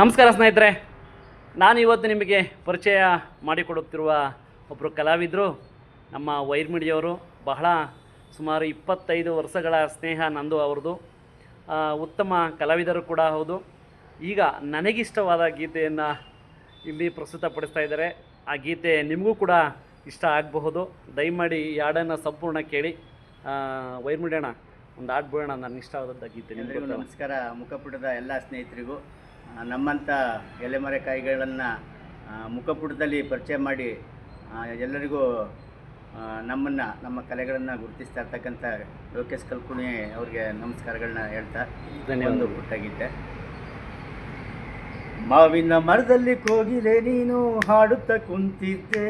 ನಮಸ್ಕಾರ ಸ್ನೇಹಿತರೆ. ನಾನು ಇವತ್ತು ನಿಮಗೆ ಪರಿಚಯ ಮಾಡಿಕೊಡುತ್ತಿರುವ ಒಬ್ಬರು ಕಲಾವಿದರು ನಮ್ಮ ವೈರ್ಮಿಡಿಯವರು ಬಹಳ ಸುಮಾರು ಇಪ್ಪತ್ತೈದು ವರ್ಷಗಳ ಸ್ನೇಹ ನಂದು ಅವ್ರದ್ದು. ಉತ್ತಮ ಕಲಾವಿದರು ಕೂಡ ಹೌದು. ಈಗ ನನಗಿಷ್ಟವಾದ ಗೀತೆಯನ್ನು ಇಲ್ಲಿ ಪ್ರಸ್ತುತಪಡಿಸ್ತಾ ಇದ್ದಾರೆ. ಆ ಗೀತೆ ನಿಮಗೂ ಕೂಡ ಇಷ್ಟ ಆಗಬಹುದು. ದಯಮಾಡಿ ಈ ಹಾಡನ್ನು ಸಂಪೂರ್ಣ ಕೇಳಿ. ವೈರ್ಮಿಡಿಯೋಣ ಒಂದು ಹಾಡು ಬಿಡೋಣ ನನ್ನ ಇಷ್ಟವಾದಂಥ ಗೀತೆ ನಿಮಗೆ ನಮಸ್ಕಾರ. ಮುಖಪುಟದ ಎಲ್ಲ ಸ್ನೇಹಿತರಿಗೂ ನಮ್ಮಂಥ ಎಲೆಮರೆಕಾಯಿಗಳನ್ನು ಮುಖಪುಟದಲ್ಲಿ ಪರಿಚಯ ಮಾಡಿ ಎಲ್ಲರಿಗೂ ನಮ್ಮನ್ನು ನಮ್ಮ ಕಲೆಗಳನ್ನು ಗುರುತಿಸ್ತಾ ಇರ್ತಕ್ಕಂಥ ಲೋಕೇಶ್ ಕಲ್ಕುಣಿ ಅವ್ರಿಗೆ ನಮಸ್ಕಾರಗಳನ್ನ ಹೇಳ್ತಾ ಒಂದು ಪುಟ್ಟಾಗಿದ್ದೆ. ಮಾವಿನ ಮರದಲ್ಲಿ ಕೋಗಿಲೆ ನೀನು ಹಾಡುತ್ತಾ ಕುಂತಿದ್ದೆ.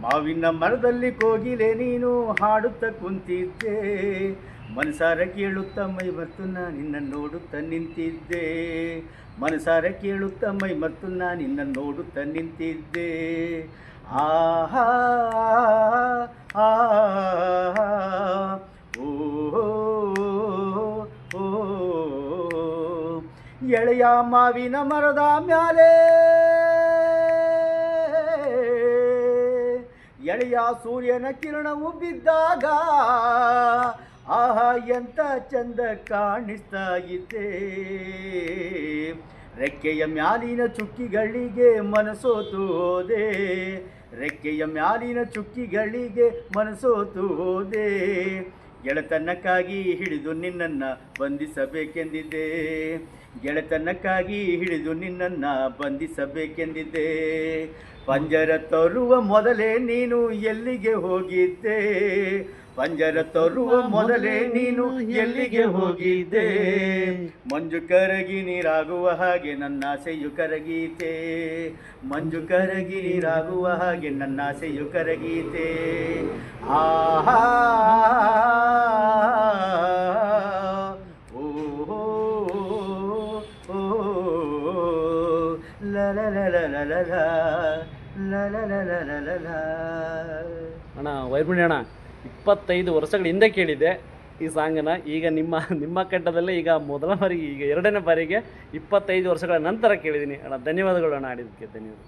ಮಾವಿನ ಮರದಲ್ಲಿ ಕೋಗಿಲೆ ನೀನು ಹಾಡುತ್ತಾ ಕುಂತಿದ್ದೆ. ಮನಸಾರ ಕೇಳುತ್ತ ಮೈ ಮತ್ತು ನಾ ನಿನ್ನ ನೋಡುತ್ತಾ ನಿಂತಿದ್ದೆ. ಮನಸಾರ ಕೇಳುತ್ತ ಮೈ ಮತ್ತು ನಾ ನಿನ್ನ ನೋಡುತ್ತಾ ನಿಂತಿದ್ದೆ. ಆಹಾ ಆಹಾ ಓ ಓ. ಎಳೆಯ ಮಾವಿನ ಮರದ ಮ್ಯಾಲೆ ಎಳೆಯ ಸೂರ್ಯನ ಕಿರಣವು ಬಿದ್ದಾಗ, ಆಹಾ, ಎಂತ ಚಂದ ಕಾಣಿಸ್ತಾ ಇದ್ದೆ ರೆಕ್ಕೆಯ ಮ್ಯಾಲಿನ ಚುಕ್ಕಿಗಳಿಗೆ ಮನಸೋತು ಹೋದೆ. ರೆಕ್ಕೆಯ ಮ್ಯಾಲಿನ ಚುಕ್ಕಿಗಳಿಗೆ ಮನಸೋತು ಹೋದೆ. ಗೆಳೆತನಕ್ಕಾಗಿ ಹಿಡಿದು ನಿನ್ನನ್ನು ಬಂಧಿಸಬೇಕೆಂದಿದೆ ಗೆಳೆತನಕ್ಕಾಗಿ ಹಿಡಿದು ನಿನ್ನನ್ನು ಬಂಧಿಸಬೇಕೆಂದಿದೆ ಪಂಜರ ತರುವ ಮೊದಲೇ ನೀನು ಎಲ್ಲಿಗೆ ಹೋಗಿದ್ದೆ? ಪಂಜರ ತರುವ ಮೊದಲೇ ನೀನು ಎಲ್ಲಿಗೆ ಹೋಗಿದ್ದೆ? ಮಂಜು ಕರಗಿ ನೀರಾಗುವ ಹಾಗೆ ನನ್ನ ಆಸೆಯು ಕರಗೀತೆ. ಮಂಜು ಕರಗಿ ನೀರಾಗುವ ಹಾಗೆ ನನ್ನ ಆಸೆಯು ಕರಗೀತೆ. ಆಹಾ! ಓ ಓ ಅಣ್ಣ ವೈಬ್ರಣಿ ಅಣ್ಣ ಇಪ್ಪತ್ತೈದು ವರ್ಷಗಳ ಹಿಂದೆ ಕೇಳಿದ್ದೆ ಈ ಸಾಂಗನ್ನು. ಈಗ ನಿಮ್ಮ ನಿಮ್ಮ ಕಟ್ಟದಲ್ಲೇ ಈಗ ಮೊದಲ ಬಾರಿಗೆ, ಈಗ ಎರಡನೇ ಬಾರಿಗೆ ಇಪ್ಪತ್ತೈದು ವರ್ಷಗಳ ನಂತರ ಕೇಳಿದ್ದೀನಿ. ಅಣ್ಣ, ಧನ್ಯವಾದಗಳು ಅಣ್ಣ ಆಡಿದ್ದಕ್ಕೆ ಧನ್ಯವಾದ